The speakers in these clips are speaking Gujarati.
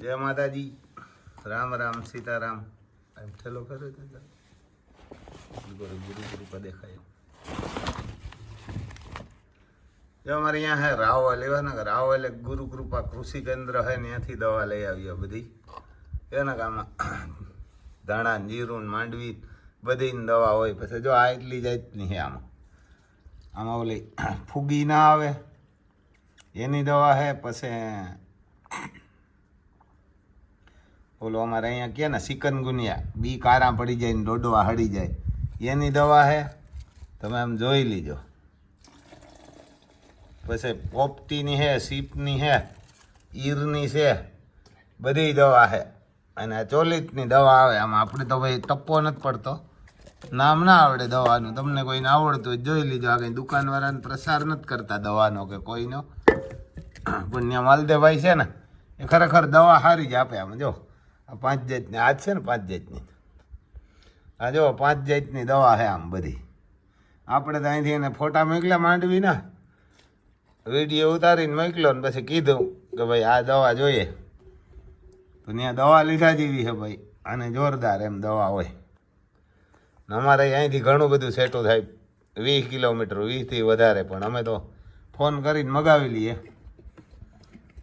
જય માતાજી. રામ રામ, સીતારામ. એમ ઠેલો કરે ગુરુ ગુરુ ગુરુ દેખાય. જો અમારે અહીંયા હે રાવલ એવા ને રાવલ એક ગુરુ કૃપા કૃષિ કેન્દ્ર હે ત્યાંથી દવા લઈ આવીએ બધી. એના કામાં ધાણા, જીરું માંડવી બધી દવા હોય. પછી જો આ એટલી જાતની છે આમાં. આમાં ઓલી ફૂગી ના આવે. એની દવા હે, પછી ઓલો અમારે અહીંયા કે ને, સિકનગુનિયા, બી કારા પડી જાય ને ડોડવા હડી જાય. એની દવા હે? તમે આમ જોઈ લીજો. પછી પોપટીની હે સીપની હે, ઈરની છે, બધી દવા હે. અને આ ચોલીસની દવા આવે, આમાં આપણે તો ભાઈ ટપ્પો નથી પડતો. નામ ના આવડે દવાનું, તમને કોઈને આવડતું હોય જોઈ લીજો. આ કંઈ દુકાનવાળાને પ્રસાર નથી કરતા દવાનો કે કોઈનો. પણ ત્યાં માલદેવભાઈ છે ને, એ ખરેખર દવા સારી જ આપે આમ, જો. આ પાંચ જાતની, આ છે ને પાંચ જાતની? આ જો પાંચ જાતની દવા છે આમ બધી. આપણે તો અહીંથી એને ફોટા મોકલ્યા માંડવી ના. વીડિયો ઉતારીને મોકલો ને પછી કીધું કે ભાઈ આ દવા જોઈએ. તો ત્યાં દવા લીધા જેવી છે ભાઈ. અને જોરદાર એમ દવા હોય. અમારે અહીંથી ઘણું બધું સેટો થાય. વીસ કિલોમીટર, વીસથી વધારે. પણ અમે તો ફોન કરીને મગાવી લઈએ.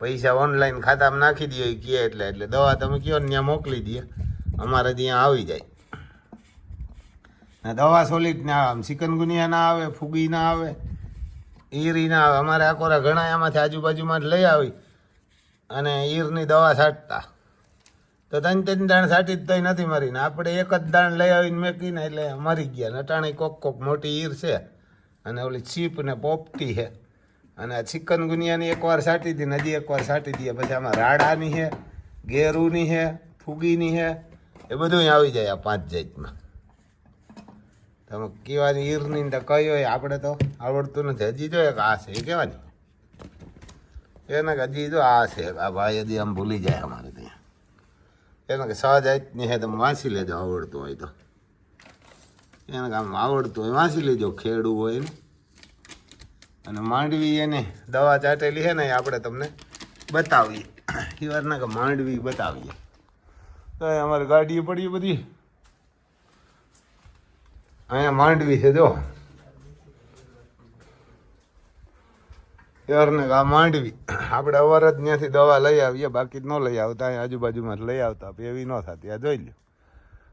પૈસા ઓનલાઈન ખાતામાં નાખી દઈએ કહે એટલે એટલે દવા તમે કહો ને ત્યાં મોકલી દઈએ અમારે ત્યાં આવી જાય. ને, દવા સોલિડ ના આવે ચિકનગુનિયા ના આવે, ફૂગી ના આવે, ઈરી ના આવે. અમારે આકોરા કોરા ઘણા એમાંથી આજુબાજુમાં લઈ આવી અને ઈરની દવા છાંટતા. તો ત્રણ ત્રણ દાણ સાટી જ તોય નથી મરીને આપણે એક જ દાણ લઈ આવીને મેકીને એટલે મરી ગયા. નટાણી કોક કોક મોટી ઈર છે અને ઓલી ચીપ ને પોપટી છે. અને આ ચિકન એકવાર છાંટી હતી નદી એકવાર છાંટી દઈએ. પછી આમાં રાડાની છે, ગેરુની છે, ફૂગીની છે, એ બધું આવી જાય આ પાંચ જાતમાં. તમે કહેવાની ઈરની તો કઈ હોય આપણે તો આવડતું નથી. હજી જો એક આ છે, એ કહેવાની. એને કે હજી જો આ છે, આ ભાઈ હજી આમ ભૂલી જાય અમારે ત્યાં. એને કે સહજ જાતની છે, તમે વાંચી લેજો, આવડતું હોય તો. એને કે આમ આવડતું હોય, વાંચી લેજો, ખેડું હોય ને. અને માંડવી એને દવા ચાટેલી છે ને આપણે તમને બતાવીએ. એ વારના કે માંડવી બતાવીએ. તો અમારી ગાડી પડી બધી. અહીંયા માંડવી છે જો. ને આ માંડવી. આપણે અવાર જ ત્યાંથી દવા લઈ આવીએ, બાકી ન લઈ આવતા. અહીંયા આજુબાજુમાં લઈ આવતા. એવી ન થતી. આ જોઈ લ્યો.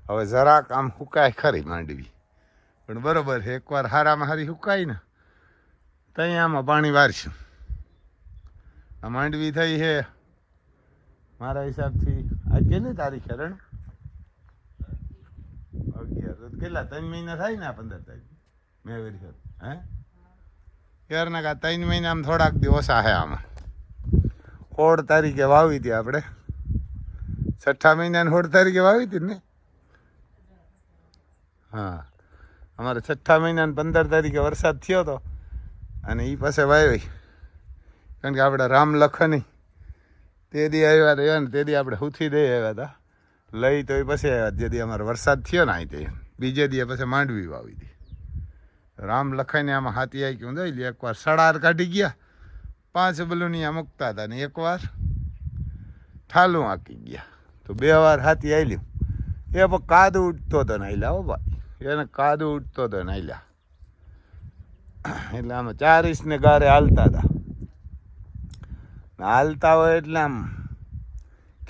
હવે જરાક આમ હુકાય ખરી માંડવી. પણ બરોબર છે. એકવાર હારામાં હારી હુકાય ને. તો આમાં પાણી વારશું. આ માંડવી થઈ છે. મારા હિસાબથી આજ કેટલી તારીખ છે રણ અગિયાર. કેટલા, ત્રણ મહિના થાય ને આ પંદર તારીખ? મેં હે? ક્યારના કા? ત્રણ મહિના આમ થોડાક દિવસ છે આમાં. સોળ તારીખે વાવી હતી આપણે. છઠ્ઠા મહિનાની સોળ તારીખે વાવી હતી ને? હા. અમારે છઠ્ઠા મહિનાની પંદર તારીખે વરસાદ થયો હતો અને એ પાસે વાવી કારણ કે આપણે રામ લખની તે દી આવ્યા રહ્યા ને તે દી આપણે હુથી દઈ આવ્યા હતા લઈ તો એ પછી આવ્યા જે દી અમારે વરસાદ થયો ને અહીં તે. બીજે દીએ પછી માંડવી વાવી હતી રામ લખાઈને આમાં હાથી આવી ગયું દઈ એકવાર સડાર કાઢી ગયા. પાંચ બલુનિયા મૂકતા હતા ને એકવાર ઠાલું આંકી ગયા. તો બે વાર હાથી આવેલ્યું એ પણ કાદુ ઉઠતો હતો નાયલા હો ભાઈ. એને કાદુ ઉઠતો હતો નાયલા. એટલે આમ ચારીસ ને ગારે હાલતા હતા. હાલતા હોય એટલે આમ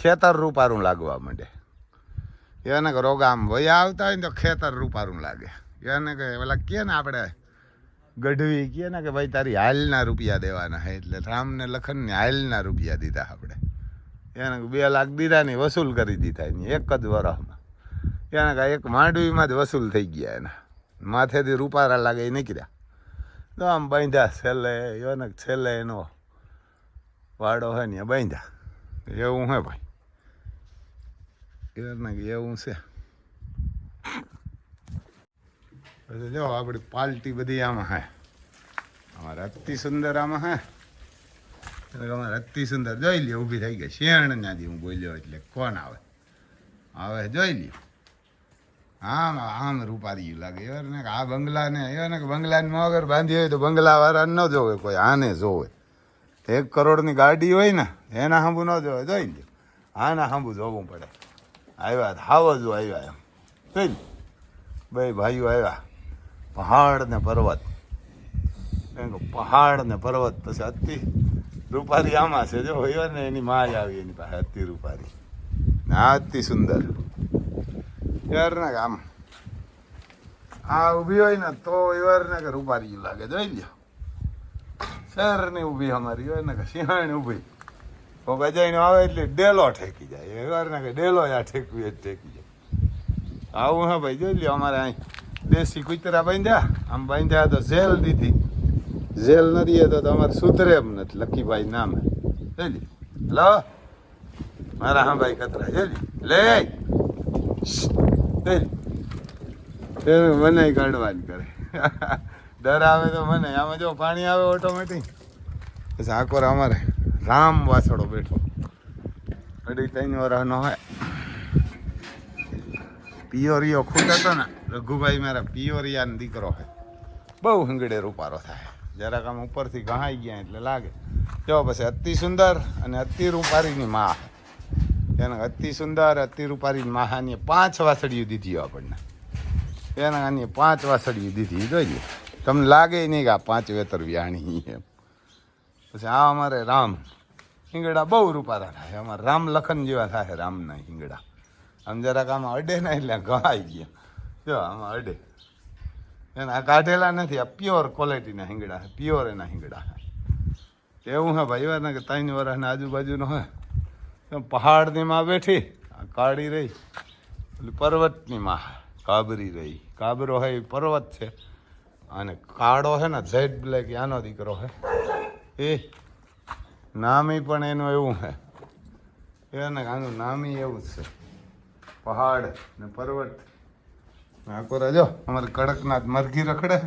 ખેતર રૂપારું લાગવા માંડે. એને કે રોગ આમ વયા આવતા હોય ને તો ખેતર રૂપારું લાગે. એને કે પેલા કે ને આપણે ગઢવી કે ને કે ભાઈ તારી હાલના રૂપિયા દેવાના હે એટલે રામને લખનને હાલના રૂપિયા દીધા આપણે. એને બે લાખ દીધા ને વસૂલ કરી દીધા એની, એક જ વરસમાં એને કે એક માંડવીમાં જ વસૂલ થઈ ગયા એના. માથેથી રૂપારા લાગે એ નીકળ્યા. તો આમ બાંધ્યા છેલ્લે યોને છેલ્લે એનો વાડો હોય ને બાંધ્યા. એવું હે ભાઈ. એને એવું છે. પછી જો, આપણી પાલટી બધી આમાં હે. અમારે અતિ સુંદર આમાં હે. અમારે અતિ સુંદર. જોઈ લ્યો, ઊભી થઈ ગઈ. શિયાળ ત્યાંથી હું બોલ્યો એટલે કોણ આવે? હવે જોઈ લ્યો. આમ આમ રૂપારી લાગે. એવા ને આ બંગલાને, એવા ને બંગલાની વગર બાંધી હોય તો બંગલા વાળા ન જોવે કોઈ, આને જોવે. એક કરોડની ગાડી હોય ને, એના હાંભું ન જોવે. જોઈ લ્યો. આના ના જોવું પડે. આવ્યા હાવ જો આવ્યા એમ. જોઈ બે ભાઈઓ આવ્યા. પહાડ ને પર્વત. પહાડ ને પર્વત પછી અતિ રૂપારી આમાં છે. જો હોય ને એની માય આવી એની પાસે, અતિ રૂપારી ને અતિ સુંદર. યાર ને આમ આ ઊભી હોય ને તો યાર ઘર રૂપારી લાગે, જોઈ લ્યો. શહેરની ઊભી અમારી હોય ને કે સિંહાણી ઊભી. તો ગજાઈને આવે એટલે ડેલો ઠેકી જાય. યાર ને કે ડેલો આ ઠેકવી જ ઠેકી જાય. આવું હા ભાઈ, જોઈ લ્યો અમારે અહીં દેશી કુતરા બાંધ્યા. આમ બાંધ્યા તો ઝેલ દીધી. ઝેલ ન દઈએ તો તમારે સુધરે એમ નથી. લખીભાઈ નામે. જોઈ હલો મારા હા ભાઈ કતરા, જોઈ. લે. મને કાઢવાની કરે. ડર આવે તો મને. આમાં જો પાણી આવે ઓટોમેટિક આકોર અમારે રામ વાસડો બેઠો. અઢી ત્રણ વર્ષનો હોય. પિયોરિયો ખૂટ હતો ને, રઘુભાઈ મારા પિયોરિયાનો દીકરો હોય. બહુ હંગડે રૂપારો થાય. જરાક આમ ઉપરથી ગહાઈ ગયા એટલે લાગે. જો પછી અતિ સુંદર અને અતિ રૂપારીની માં. એને અતિ સુંદર, અતિ રૂપારી મહાની પાંચ વાસળીઓ દીધી આપણને. એને આની પાંચ વાસળીઓ દીધી જોઈએ તમને લાગે નહીં કે આ પાંચ વેતર વ્યાણી એમ. પછી આ અમારે રામ. હિંગડા બહુ રૂપારા થાય. અમારે રામ લખન જેવા થાય રામના હિંગડા. આમ જરાક આમાં અડે ના એટલે ગવાઈ ગયા. જો, આમાં અડે. એના કાઢેલા નથી, આ પ્યોર ક્વોલિટીના હિંગડા પ્યોર એના હિંગડા એવું હે ભાઈ ને કે ત્રણ વર્ષના આજુબાજુનો હે. તો પહાડની માં બેઠી કાળી રહી, એટલે પર્વતની માં કાબરી રહી. કાબરો હે એ પર્વત છે, અને કાળો હે ને ઝેડ બ્લેક, આનો દીકરો હે. એ નામી પણ એનું એવું હે. એને આનું નામી એવું છે. પહાડ ને પર્વત. આખો રાજો અમારે કડકનાથ મરઘી રખડે.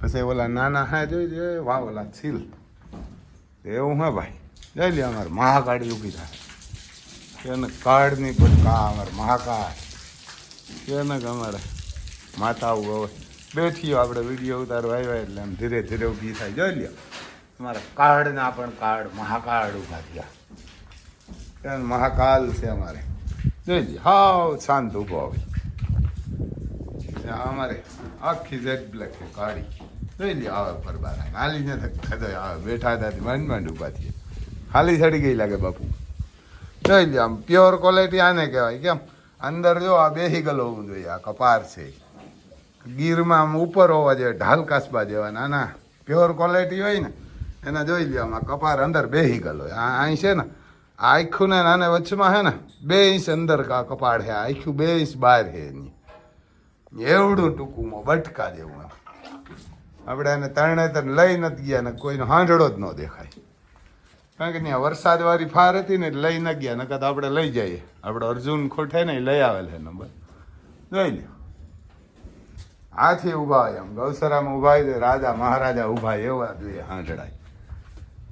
પછી ઓલા નાના હા, જોઈ જોઈએ વાહ, ઓલા છીલ એવું હે ભાઈ. જોઈ લે અમારે મહાકાળી ઊભી થાય. એને કાળની પણ કા અમારે મહાકાળ. એને અમારે માતાઓ હોય બેઠીઓ આપણે વીડિયો ઉતારવા આવ્યા એટલે આમ ધીરે ધીરે ઊભી થાય. જોઈ લ્યો, અમારે કાળના પણ કાળ, મહાકાળ ઊભા થયા. એને મહાકાલ છે અમારે. જોઈ લ્યો, હાવ શાંત ઊભો આવે અમારે આખી ઝેડ બ્લેક છે, કાળી. જોઈ લ્યો, આવે પરબારા હાલી ને થતો આવે બેઠા હતા, માંડ માંડ ઊભા થયા. ખાલી ચડી ગઈ લાગે બાપુ. જોઈ લે આમ પ્યોર ક્વોલિટી આને કહેવાય. કેમ? અંદર જો આ બેહી ગલો હોવું જોઈએ, આ કપાર છે. ગીરમાં આમ ઉપર હોવા જોઈએ ઢાલ કાસબા જેવા નાના પ્યોર ક્વોલિટી હોય ને, એના જોઈ લ્યો, આમાં કપાર અંદર બેહી ગલો આ અહીં છે ને, આ આખું ને નાને વચમાં છે ને, બે ઇંચ અંદર કા કપાળ છે આખું બે ઇંચ બહાર છે એની. એવડું ટૂંકું બટકા જેવું આપણે એને તરણે તરણ લઈ નથી ગયા ને કોઈનો હાંડળો જ ન દેખાય. કારણ કે ત્યાં વરસાદવાળી ફાર હતી ને લઈ ન ગયા, નકર તો આપણે લઈ જઈએ. આપણે અર્જુન ખોટે ને લઈ આવેલ છે નંબર. જોઈ લ્યો. હાથી ઊભા હોય એમ. ગૌસરામાં ઊભા હોય રાજા મહારાજા ઊભા એવા જોઈએ હાંડળાય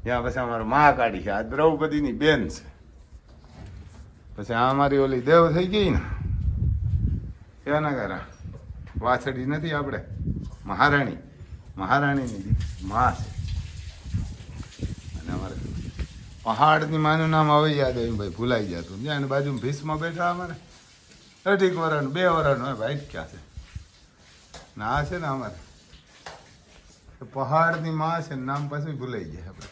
ત્યાં પછી અમારે મહાકાળી છે. આ દ્રૌપદીની બેન છે. પછી આ અમારી ઓલી દેવ થઈ ગઈ ને. એના કરે વાછડી નથી આપણે. મહારાણી. મહારાણીની મા છે અને અમારે પહાડની માનું નામ હવે યાદ આવ્યું, ભાઈ ભૂલાઈ જતું ત્યાં બાજુ ભીસમાં બેઠા અમારે. અઢીક વરણ બે વરણ હોય ભાઈ ક્યાં છે? ના છે ને અમારે. પહાડની માં છે નામ પાછું ભૂલાઈ જાય આપણે.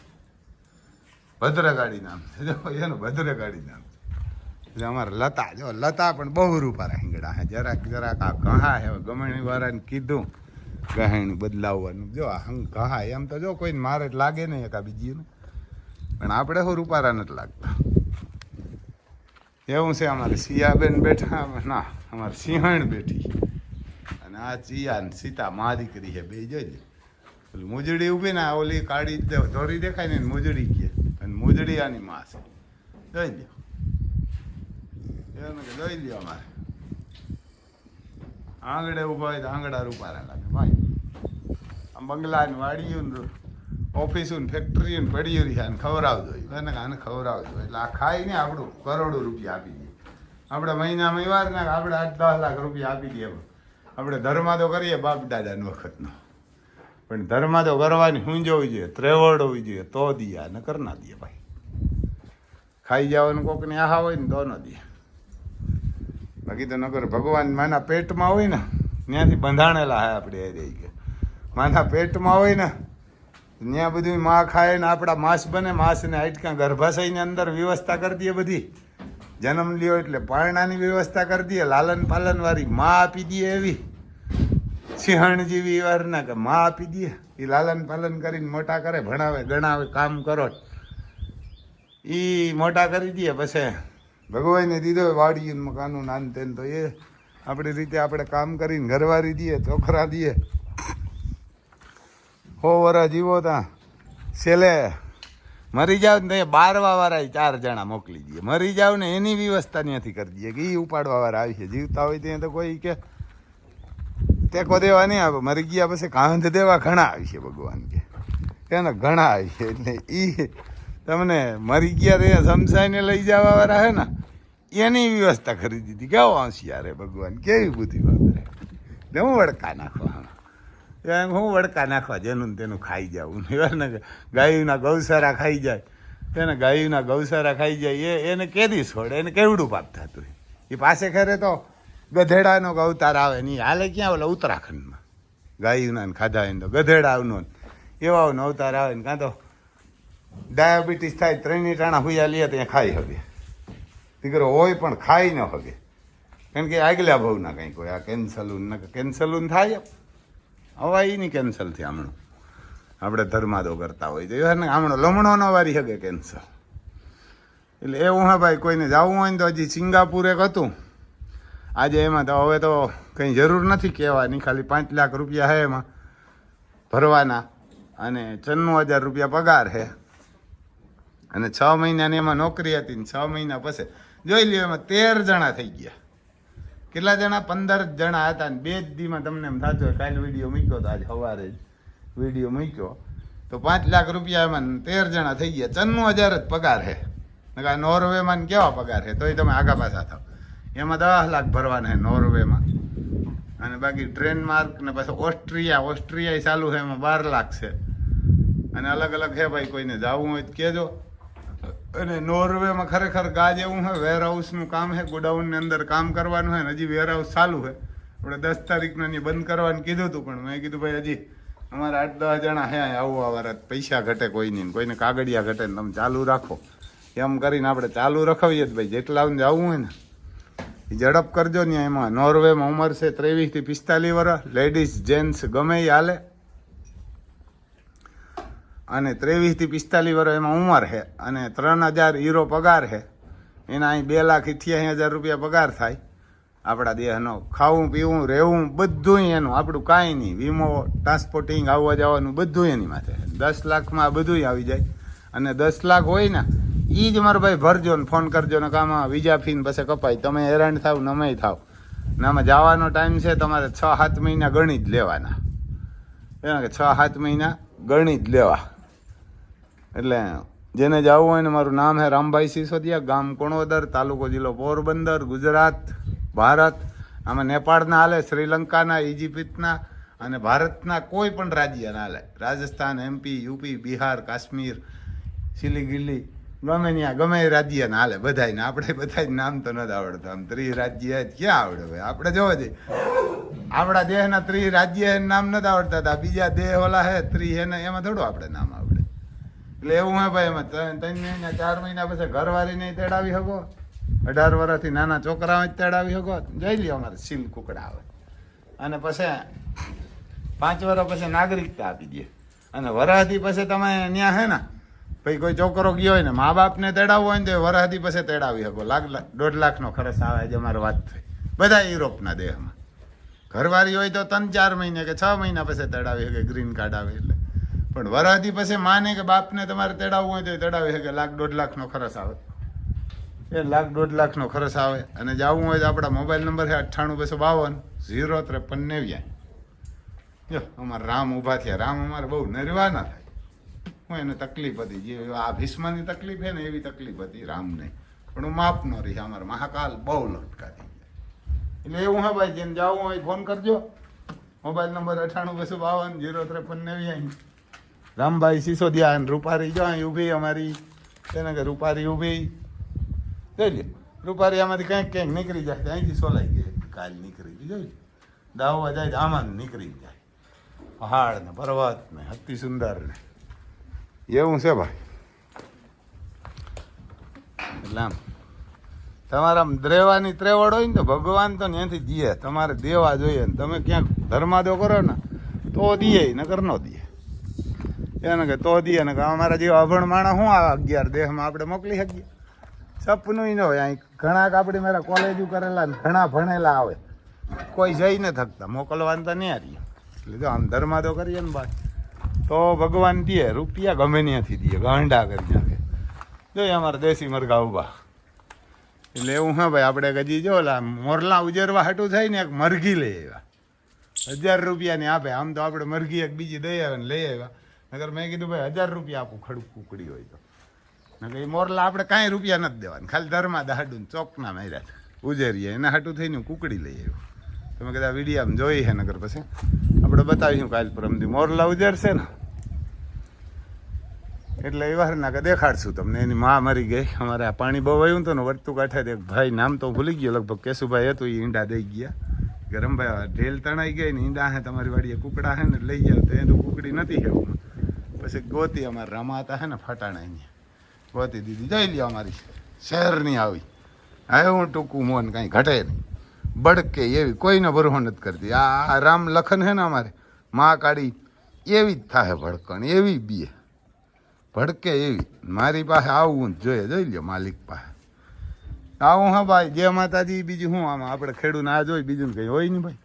ભદ્રકાળી નામ છે. એનું ભદ્રકાળી નામ એટલે અમારે લતા, જો, લતા પણ બહુ રૂપારા હિંગડા હે જરાક જરાક આ ઘા હે ગમણી વાળાને કીધું, ગહેણું બદલાવવાનું. જો, આ હંગ ઘા, એમ તો જો કોઈને મારે લાગે નહીં એકા બીજી ને પણ આપણે હું રૂપારા નથી લાગતા. એવું છે અમારે સિયાબેન બેઠા ના, અમારે સિંહણ બેઠી. અને આ ચિયા ને સીતા મા દીકરી છે, બે જોઈ ઓલી મુજડી ઊભી ને ઓલી કાળી ધોરી દેખાય ને મુજડી કે. અને મુજડી આની માં છે. જોઈ લ્યો. એને કે જોઈ લ્યો અમારે. આંગળે ઊભા હોય તો આંગળા રૂપારા લાગે. ભાઈ આમ બંગલા ને વાડીયું ને ઓફિસું ફેક્ટરીઓને પડી રહી છે અને ખવડાવજો. એને આને ખવડાવજો. એટલે આ ખાઈ ને આપણું કરોડો રૂપિયા આપી દઈએ આપણે મહિનામાં વાર ને આપણે આઠ દસ લાખ રૂપિયા આપી દઈએ આપણે ધર્મા તો કરીએ, બાપ દાદાની વખતનો. પણ ધર્મા તો કરવાની હોવી જોઈએ, ત્રેવડ હોવી જોઈએ, તો દઈએ ન કર ના દઈએ ભાઈ. ખાઈ જવાનું કોકને આહા હોય ને તો ન દે. બાકી તો નગર ભગવાન માના પેટમાં હોય ને, ત્યાંથી બંધાણેલા હે આપણે એ રહી કે માના પેટમાં હોય ને ત્યાં બધું માં ખાય ને આપણા માંસ બને, માંસને આટકા ગર્ભાશયની અંદર વ્યવસ્થા કરી દઈએ બધી. જન્મ લ્યો એટલે પારણાની વ્યવસ્થા કરી દઈએ, લાલન પાલન વાળી માં આપી દઈએ એવી. સિંહણ જેવી વારના કે માં આપી દઈએ. એ લાલન પાલન કરીને મોટા કરે, ભણાવે, ગણાવે, કામ કરો. એ મોટા કરી દઈએ પછી ભગવાને દીધો વાડી વાડીયું મકાનું નાન તેન તો એ આપણી રીતે આપણે કામ કરીને ઘરવારી દઈએ ચોખરા દઈએ. હો વરા, જીવો ત્યાં છેલ્લે મરી જાવ ને બારવા વાળા ચાર જણા મોકલી દઈએ. મરી જાવ ને એની વ્યવસ્થા ત્યાંથી કરી દઈએ. કે એ ઉપાડવા વાળા આવી છે. જીવતા હોય ત્યાં તો કોઈ કે ટેકો દેવા નહીં આવે. મરી ગયા પછી કાંધ દેવા ઘણા આવી છે ભગવાન કે. એના ઘણા આવી છે. એટલે એ તમને મરી ગયા રે સમસાઈને લઈ જવા વાળા હે ને, એની વ્યવસ્થા કરી દીધી. કેવો હોશિયાર હે ભગવાન. કેવી બુદ્ધિ વાપરે એટલે હું વડકા નાખવા એમ હું વડકા નાખવા જેનું ને તેનું ખાઈ જાઉં. ને ગાયુના ગૌસારા ખાઈ જાય. તેને ગાયુના ગૌસારા ખાઈ જાય. એ એને કેદી છોડે, એને કેવડું પાપ થતું હોય? એ પાસે ખરે તો ગધેડાનો અવતાર આવે નહીં હાલે ક્યાં? ઓલા ઉત્તરાખંડમાં. ગાયુના ને ખાધા હોય ને તો ગધેડાનો એવાનો અવતાર આવે ને કાં તો ડાયાબિટીસ થાય, ત્રણેય ટાણા હુયા લઈએ ત્યાં ખાઈ હવે દીકરો હોય પણ ખાઈ ન હવે કારણ કે આગલા ભાવના કંઈક હોય આ કેન્સલુન ને કેન્સલુન થાય હવા એ નહીં કેન્સલ થઈ હમણાં. આપણે ધર્માદો કરતા હોય તો એને હમણાં લમણો ન વારી શકે કેન્સલ એટલે એવું હા ભાઈ, કોઈને જવું હોય ને તો હજી સિંગાપુર એક હતું. આજે એમાં તો હવે તો કંઈ જરૂર નથી કહેવાની. ખાલી પાંચ લાખ રૂપિયા છે એમાં ભરવાના. અને છન્નું હજાર રૂપિયા પગાર છે અને છ મહિનાની એમાં નોકરી હતી ને છ મહિના પછી. જોઈ લ્યો એમાં તેર જણા થઈ ગયા. કેટલા જણા? પંદર જણા હતા ને બે જ દીમાં તમને એમ થતું કાલે વીડિયો મૂક્યો તો આજે સવારે જ વીડિયો મૂક્યો. તો પાંચ લાખ રૂપિયા એમાં તેર જણા થઈ ગયા. ચન્નું હજાર જ પગાર છે નોર્વેમાં કેવા પગાર છે તોય તમે આગા પાછા થાવ. એમાં દસ લાખ ભરવાના છે નોર્વેમાં. અને બાકી ટ્રેન માર્ક ને પછી ઓસ્ટ્રિયા ઓસ્ટ્રિયા ચાલુ છે એમાં બાર લાખ છે. અને અલગ અલગ છે ભાઈ, કોઈને જવું હોય તો કહેજો. અને નોર્વેમાં ખરેખર ગાજ એવું છે વેર હાઉસનું કામ છે ગોડાઉનની અંદર કામ કરવાનું છે ને હજી વેર હાઉસ ચાલુ છે આપણે દસ તારીખના બંધ કરવાનું કીધું હતું, પણ મેં કીધું, ભાઈ હજી અમારે આઠ દસ જણા હે આવું આવારા પૈસા ઘટે કોઈ નહીં કોઈને કાગળિયા ઘટે ને તમે ચાલુ રાખો. એમ કરીને આપણે ચાલુ રખાવીએ જ, ભાઈ, જેટલા જવું હોય ને એ ઝડપ કરજો ને એમાં. નોર્વેમાં ઉંમર છે ત્રેવીસથી પિસ્તાલીસ વર્ષ લેડીઝ જેન્ટ્સ ગમે એ હાલે. અને ત્રેવીસથી પિસ્તાલીસ વર્ષ એમાં ઉંમર છે અને ત્રણ હજાર યુરો પગાર છે. એના અહીં બે લાખ અઠ્યાસી હજાર રૂપિયા પગાર થાય. આપણા દેહનો ખાવું, પીવું, રહેવું બધું એનું, આપણું કાંઈ નહીં. વીમો ટ્રાન્સપોર્ટિંગ આવવા જવાનું બધું એની માથે દસ લાખમાં આ બધું આવી જાય. અને દસ લાખ હોય ને એ જ મારો ભાઈ ભરજો ને ફોન કરજો ને કામાં વીજા ફીન પછી કપાય. તમે હેરાન થાવ નમે થાવ. ને આમાં જવાનો ટાઈમ છે, તમારે છ સાત મહિના ગણી જ લેવાના. કે છ સાત મહિના ગણી જ લેવા. એટલે જેને જવું હોય ને, મારું નામ છે રામભાઈ સિસોદિયા, ગામ કોણોદર તાલુકો જિલ્લો પોરબંદર, ગુજરાત, ભારત. આમાં નેપાળના હાલે, શ્રીલંકાના ઇજિપ્તના અને ભારતના કોઈ પણ રાજ્યના હાલે. રાજસ્થાન એમપી યુપી બિહાર, કાશ્મીર સિલીગિલ્લી ગમે ત્યાં, ગમે રાજ્યના હાલે. બધાને આપણે બધા નામ તો નથી આવડતું. આમ ત્રી રાજ્ય ક્યાં આવડે ભાઈ? આપણે જોવા જઈએ આપણા દેહના ત્રી રાજ્ય નામ નથી આવડતા. હતા બીજા દેહ ઓલા હે ત્રી એને, એમાં થોડું આપણે નામ આવડે એટલે એવું હે ભાઈ, એમાં ત્રણ મહિના, ચાર મહિના પછી ઘરવાળી નહીં તેડાવી શકો. અઢાર વર્ષથી નાના છોકરાઓ જ તેડાવી શકો. જઈ લ્યો અમારે સીલ કુકડા આવે. અને પછી પાંચ વર્ષ પછી નાગરિકતા આપી દે. અને વરાહથી પછી તમે ત્યાં હે ને, ભાઈ કોઈ છોકરો ગયો હોય ને, મા બાપને તેડાવવો હોય ને તો વરાહથી પછી તેડાવી શકો. લાખ દોઢ લાખનો ખર્ચ આવે જે અમારે વાત થઈ. બધા યુરોપના દેહમાં. ઘરવાળી હોય તો ત્રણ ચાર મહિને કે છ મહિના પછી તેડાવી શકે ગ્રીન કાર્ડ આવે એટલે. પણ વરાથી પછી માને કે બાપને તમારે તેડાવવું હોય તો તેડાવી શકે. લાખ દોઢ લાખનો ખર્ચ આવે. એ લાખ દોઢ લાખનો ખર્ચ આવે અને જવું હોય તો આપણા મોબાઈલ નંબર છે અઠ્ઠાણું બસો બાવન, ઝીરો ત્રેપન નેવ્યા જો, અમારા રામ ઊભા થયા. રામ અમારે બહુ નરવાના થાય. હું એને તકલીફ હતી. જે આ ભીષ્મની તકલીફ છે ને એવી તકલીફ હતી રામને. પણ હું માપ ન રહી. અમારે મહાકાલ બહુ લટકાતી એટલે એવું હા ભાઈ, જેને જવું હોય ફોન કરજો. મોબાઈલ નંબર અઠ્ઠાણું બસો બાવન જીરો ત્રેપન નેવ્યાસી. રામભાઈ સિસોદિયા અને રૂપારી. જો અહીં ઊભી અમારી, તેને કે રૂપારી ઊભી. જોઈ લે આમાંથી કંઈક કંઈક નીકળી જાય અહીંથી સોલાઈ ગઈ કાલ નીકળી ગઈ, જોઈ દાવવા જાય આમાં નીકળી જાય. પહાડ ને પર્વત ને, અતિ સુંદર ને. એવું છે ભાઈ. એટલે આમ, તમારા દ્રેવાની ત્રેવડ હોય ને તો ભગવાન તો ત્યાંથી દીએ તમારે દેવા જોઈએ ને તમે ક્યાંક ધર્માદો કરો ને, તો દીએ નકર ન દીએ એને કે તો દી ને કે અમારા જેવા અભણ માણસ શું આ અગિયાર દેહમાં આપણે મોકલી શકીએ? સપનું ન હોય, અહીં ઘણા આપણી મારા કોલેજો કરેલા ને ઘણા ભણેલા આવે. કોઈ જઈ ન થકતા, મોકલવાનું તો નહીં હારીએ એટલે જો આમ ધર્માદો કરીએ ને ભાઈ તો ભગવાન દે રૂપિયા ગમે ત્યાંથી દે ગાંડા કરી નાખે. જોઈએ અમારા દેશી મરઘા ઊભા એટલે એવું હા ભાઈ, આપણે કદી જો ઓલા મોરલા ઉજરવા હાટું થાય ને એક મરઘી લઈ આવ્યા. હજાર રૂપિયાની આપે, આમ તો આપણે મરઘી એક બીજી દઈ આવે ને લઈ આવ્યા. નગર મેં કીધું, ભાઈ, હજાર રૂપિયા આપું, ખડું કુકડી હોય તો. નકર એ મોરલા આપણે કાંઈ રૂપિયા નથી દેવાના. ખાલી ધર્મા દાડું ચોકના માર્યા ઉજેરીએ. એના હાટું થઈને હું કુકડી લઈ આવ્યો. તમે કદાચ વિડીયામાં જોઈ છે નગર પછી. આપણે બતાવીશું કાલ પરમથી. મોરલા ઉજેરશે ને? એટલે એ વાર ના દેખાડશું તમને. એની માં મરી ગઈ. અમારે આ પાણી બહુ આવ્યું હતું ને વર્તું કાંઠે એક ભાઈ, નામ તો ભૂલી ગયો. લગભગ કેશુભાઈ હતું, એ ઈંડા દઈ ગયા. ગરમભાઈ ભાઈ ઢેલ તણાઈ ગઈ ને ઈંડા હે, તમારી વાડીએ કુકડા હે ને લઈ ગયા. તો એનું કુકડી નથી હેવું પછી ગોતી અમારે રમાતા હે ને ફટાણા અહીંયા. ગોતી દીધી. જોઈ લ્યો અમારી શહેરની આવી. હવે હું ટૂંકું મોન, કાંઈ ઘટે નહીં. બડકે એવી, કોઈને ભરવો નથી કરતી. આ રામ લખન હે ને અમારે, મા કાળી, એવી જ થાય ભડકણ, એવી બીએ. ભડકે એવી. મારી પાસે આવું જોઈએ. જોઈ લ્યો માલિક પાસે. આવું હા ભાઈ જે માતાજી. બીજું શું આમાં? આપણે ખેડૂત આ જોઈ, બીજું કંઈ હોય નહીં ભાઈ.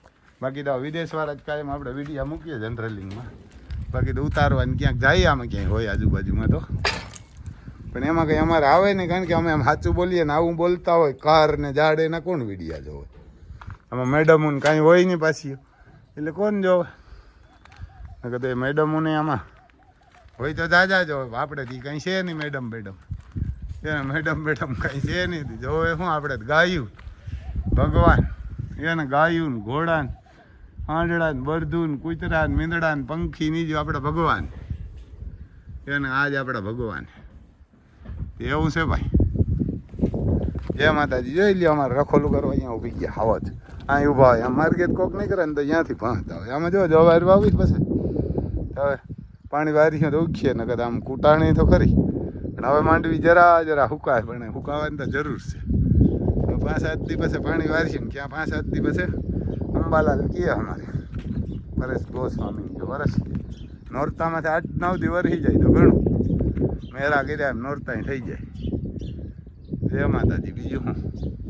બાકી તો વિદેશવાળા જ કાયમ આપણે વિડીયા મૂકીએ જનરલિંગમાં બાકી તો ઉતારવાની ક્યાંક જઈએ આમાં ક્યાંય હોય આજુબાજુમાં તો. પણ એમાં કંઈ અમારે આવે નહીં, કારણ કે અમે આમ સાચું બોલીએ ને આવું બોલતા હોય, કાર ને ઝાડ એના કોણ વીડિયા જોવે? આમાં મેડમોને કાંઈ હોય નહીં પાછી. એટલે કોણ જોવે? તો એ મેડમોને આમાં હોય તો જાજા જો આપણેથી કંઈ છે નહીં મેડમ મેડમ એને મેડમ મેડમ કંઈ છે નહીં જોવે શું આપણે ગાયું? ભગવાન. એને ગાયું ને ઘોડા ને આંડળા ને બરધું ને કૂતરા ને મીંદડા ને પંખી ની જો આપણે ભગવાન. એને આજ આપણા ભગવાન. એવું છે ભાઈ. જય માતાજી, જોઈ લ્યો અમારે રખોલું કરવા અહીંયા ઊભી ગયા હાવત આ ઊભા હોય, આમ માર્કેટ કોક નહીં કરે ને તો અહીંયાથી પહોંચતા હોય આમાં જો જવાર વાવી જ પછી. હવે પાણી વારી તો ઉખીએ ને કદાચ આમ કૂટાણી તો ખરી. પણ હવે માંડવી જરા જરા હુકાય, પણ હુકાવાની તો જરૂર છે. પાંચ સાત દિવસે પાણી વારીશું ને ક્યાં પાંચ સાત દિવસે અંબાલાલ કીએ અમારે. પરેશ ગોસ્વામી કે વરસ નોરતામાંથી આઠ નવ દી વરસી જાય તો ઘણું. મેરા કર્યા એમ નોરતા થઈ જાય. જય માતાજી, બીજું શું?